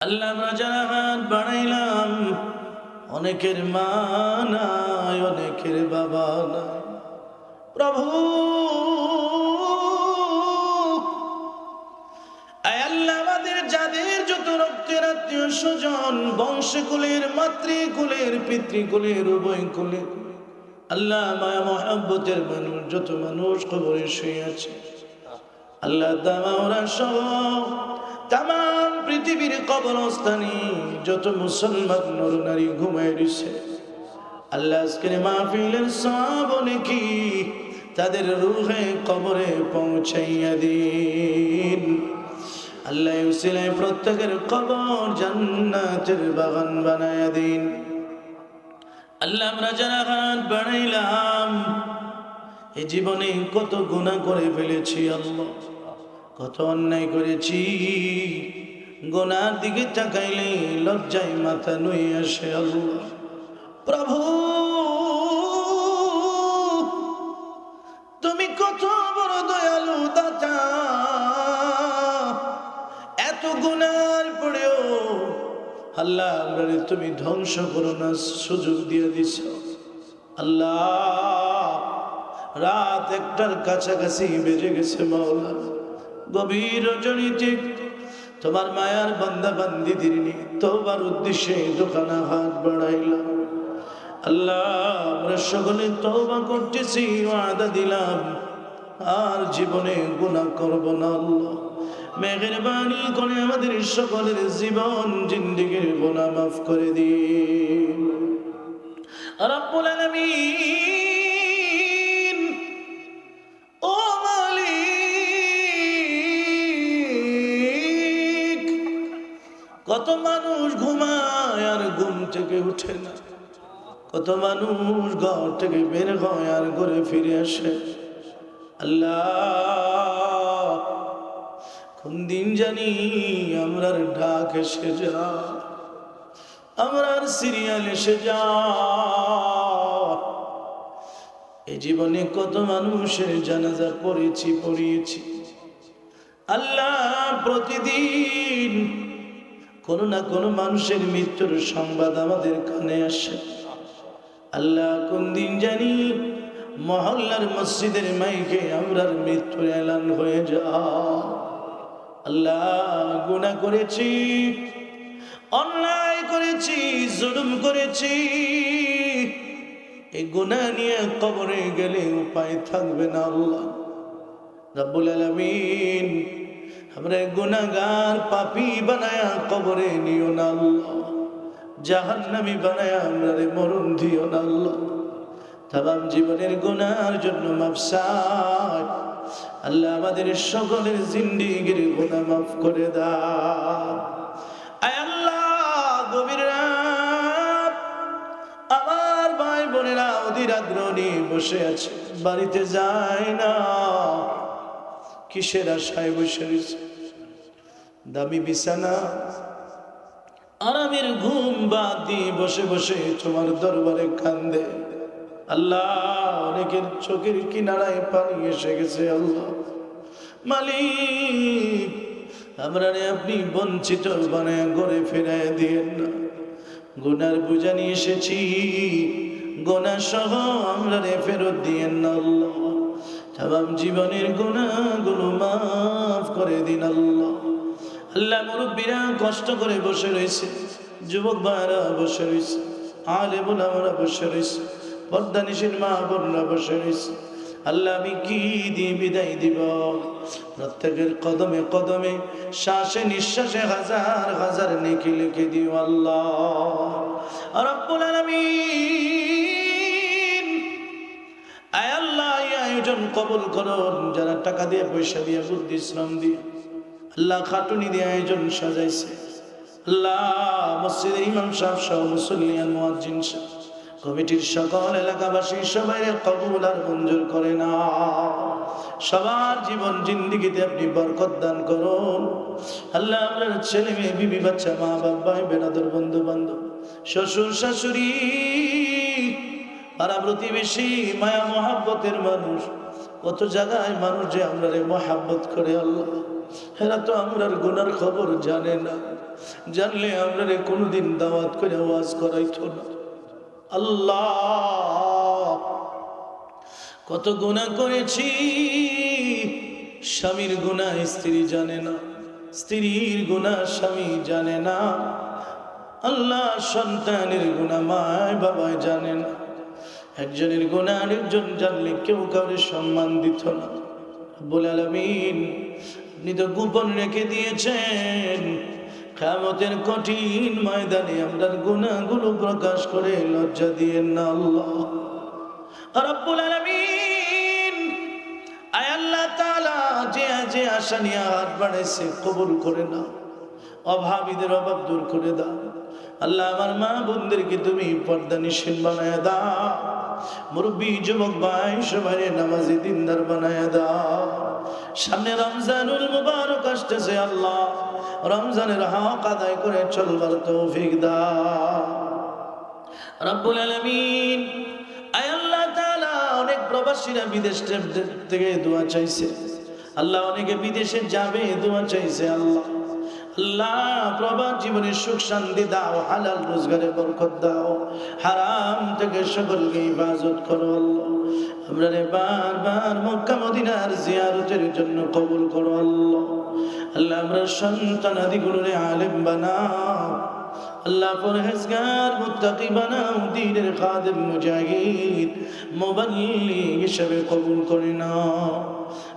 আল্লাহ আমরা যারা হাত বাড়াইলাম অনেকের মা অনেকের বাবা নাই। প্রভু আমাদের যাদের যত রক্তের আত্মীয় স্বজন, বংশকুলের, মাতৃকুলের, পিতৃকুলের উভয় কুলের আল্লাহ মায়া মহাব্বতের মানুষ, যত মানুষ খবরে শুয়ে আছে, আল্লাহ দামাওরা সহ তাম পৃথিবীর কবরস্থানে যত মুসলমান নর নারী ঘুমায় রয়েছে। আল্লাহ আজকের মাহফিলের সব কি তাদের রুহে কবরে পৌঁছাইয়া দিন। আল্লাহ উসিলায় প্রত্যেকের কবর জান্নাতের বাগান বানায়া দিন। আল্লাহ আমরা যারা হাত এই জীবনে কত গুণা করে ফেলেছি আল্লাহ। কত অন্যায় করেছি। গোনার দিকে তাকাইলে লজ্জায় মাথা নুয়ে আসে আল্লাহ। প্রভু, তুমি কত বড় দয়ালু দাতা। এত গুনার পড়েও আল্লাহ আমরারে তুমি ধ্বংস করো না, সুযোগ দিয়ে দিছ। আল্লাহ, রাত একটার কাছাকাছি বেজে গেছে মাওলা গভীর রজনীতে তোমার মায়ার বান্দা বান্দি দিনই তোমার উদ্দেশ্যে দোকানা হাত বাড়াইলাম। আল্লাহ, আমরা সকলে তওবা করতেছি, ওয়াদা দিলাম। আর জীবনে গুনাহ করব না আল্লাহ। মেঘের বাণী করে আমাদের সকলের জীবন জিন্দিগির গুনাহ মাফ করে দিন। রব্বুল আলামিন কত মানুষ ঘুমায় আর ঘুম থেকে উঠে না। কত মানুষ ঘর থেকে বের হয় আর ঘরে ফিরে আসে। আল্লাহ, কোন দিন জানি আমরার ডাক এসে যা আমরার সিরিয়াল এসে যা এই জীবনে কত মানুষের জানাজা পড়েছি, পড়িয়েছি। আল্লাহ প্রতিদিন কোনো না কোনো মানুষের মৃত্যুর সংবাদ আমাদের কানে আসে। আল্লাহ কোন দিন জানি মহল্লার মসজিদের মাইকে আমরার মৃত্যুর এলান হয়ে যা আল্লাহ গুণা করেছি, অন্যায় করেছি, জুলুম করেছি। এই গুণা নিয়ে কবরে গেলে উপায় থাকবে না আল্লাহ। রব্বুল আলামিন আমরা গুনাগার পাপী বানায়া কবরে নিও না আল্লাহ বানায়া আমরা রে মরণ দিও না তাম জীবনের গুনার জন্য মাফসাদ আল্লাহ আমাদের সকলের জিন্দিগির গুনাহ মাফ করে দাও। আয় আল্লাহ, গভীর আমার ভাই বোনেরা অধীর আগ্রহ নিয়ে বসে আছে, বাড়িতে যায় না। কিসের আশায় বসে রয়েছে? দামি বিছানা, আরামের ঘুম বাদ দিয়ে বসে বসে তোমার দরবারে কান্দে। আল্লাহ, অনেকের চোখের কিনারায় পানি এসে গেছে, আল্লাহ। মালিক, আমরা আপনি বঞ্চিত বানায় ঘরে ফেরায় দিয়েন না। গুনার বুঝা নিয়ে এসেছি গোনা সহ আমরা ফেরত দিয়েন না, আল্লাহ। তাম জীবনের গুণাগুলো মাফ করে দিন আল্লাহ। আল্লাহ মুরব্বীরা কষ্ট করে বসে রয়েছে, যুবক ভাইরা বসে রয়েছে, আলে আমরা বসে রয়েছে, পর্দা নিষেধ মা বোনরা বসে রয়েছে। আল্লাহ আমি কি দিয়ে বিদায় দিব? প্রত্যেকের কদমে কদমে, শ্বাসে নিঃশ্বাসে হাজার হাজার নেকি লিখে দিও আল্লাহ। রব্বুল আলামিন কবুল করুন, যারা টাকা দিয়ে পয়সা দিয়ে বুদ্ধি, শ্রম দিয়ে আল্লাহ খাটুনি দিয়ে আয়োজন সাজাইছে। আল্লাহ মসজিদের ইমাম সাহেব সহ মুসল্লিয়ান মুয়াজ্জিন সাহেব কমিটির সকল এলাকাবাসী সবাই কবুল আর মঞ্জুর করে না। সবার জীবন জিন্দিগিতে আপনি বরকত দান করুন। আল্লাহ আপনার ছেলে মেয়ে, বিবি, বাচ্চা, মা বাবা বেনাদর বন্ধু, বান্ধব, শ্বশুর, শাশুড়ি, পাড়া প্রতিবেশী, মায়া, মহাব্বতের মানুষ কত জায়গায় মানুষ যে আমরা রে মহাব্বত করে আল্লাহ। এরা তো আমরার গুনার খবর জানে না। জানলে আমরা রে কোনোদিন দাওয়াত করে আওয়াজ করাইতো না। আল্লাহ! কত গুণা করেছি, স্বামীর গুণা স্ত্রী জানে না। স্ত্রীর গুণা স্বামী জানে না। আল্লাহ সন্তানের গুণা মায় বাবায় জানে না। একজনের গুণা আরেকজন জানলে কেউ কাউরে সম্মান দিত না। বলে আলমিন, আপনি তো গোপন রেখে দিয়েছেন। কামতের কঠিন ময়দানে আমরা গুণাগুলো প্রকাশ করে লজ্জা দিয়ে না আল্লাহ। রব্বুল আলামিন, আয় আল্লাহ যে যে আশা নিয়ে হাত বাড়াইছে, কবুল করে নাও। অভাবীদের অভাব দূর করে দাও। আল্লাহ আমার মা বোনদেরকে তুমি পর্দা নিষেধ বানায় দাও। মুরব্বী যুবক ভাই সবাই নামাজি দিনদার বানায় দাও। সামনে রমজানুল মুবারক আসতেছে আল্লাহ। রমজানের হক আদায় করে চলবার তৌফিক দাও। রব্বুল আলামিন, আয় আল্লাহ তাআলা, অনেক প্রবাসীরা বিদেশ থেকে দোয়া চাইছে। আল্লাহ অনেকে বিদেশে যাবে দোয়া চাইছে আল্লাহ। আল্লাহ প্রবাস জীবনের সুখ, শান্তি দাও, হালাল রোজগারে বরকত দাও, হারাম থেকে সকলকে ইবাজত করো আল্লাহ। আমরা বারবার মক্কা, মদিনার জিয়ারতের জন্য কবুল করো আল্লাহ। আল্লাহ, আমরা সন্তান আদিগুলোরে আলেম বানাও। আল্লাহ, পরহেজগার, মুত্তাকি বানাও দ্বীনের খাদেম, মুজাহিদ মুবাল্লিগ হিসেবে কবুল করে নাও।